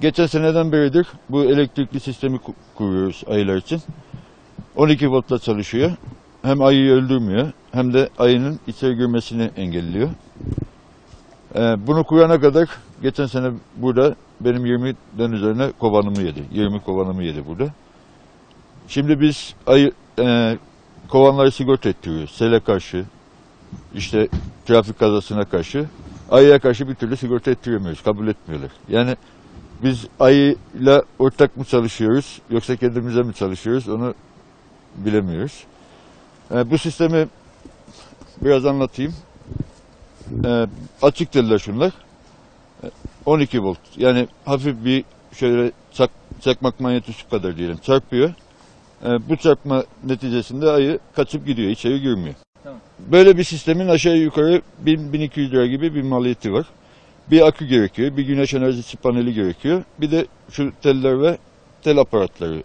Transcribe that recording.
Geçen seneden beridir bu elektrikli sistemi ku- kuruyoruz ayılar için. 12 voltla çalışıyor. Hem ayıyı öldürmüyor hem de ayının içeri girmesini engelliyor. Ee, bunu kurana kadar geçen sene burada benim 20'den üzerine kovanımı yedi. 20 kovanımı yedi burada. Şimdi biz ayı, e, kovanları sigorta ettiriyoruz. Sele karşı, işte trafik kazasına karşı. Ayıya karşı bir türlü sigorta ettiremiyoruz. Kabul etmiyorlar. Yani biz ayıyla ortak mı çalışıyoruz yoksa kendimize mi çalışıyoruz onu bilemiyoruz. E, bu sistemi biraz anlatayım. E, açık dediler şunlar. E, 12 volt. Yani hafif bir şöyle çak, çakmak manyetosu kadar diyelim çarpıyor. E, bu çarpma neticesinde ayı kaçıp gidiyor. içeri girmiyor. Böyle bir sistemin aşağı yukarı 1000-1200 lira gibi bir maliyeti var. Bir akü gerekiyor, bir güneş enerjisi paneli gerekiyor. Bir de şu teller ve tel aparatları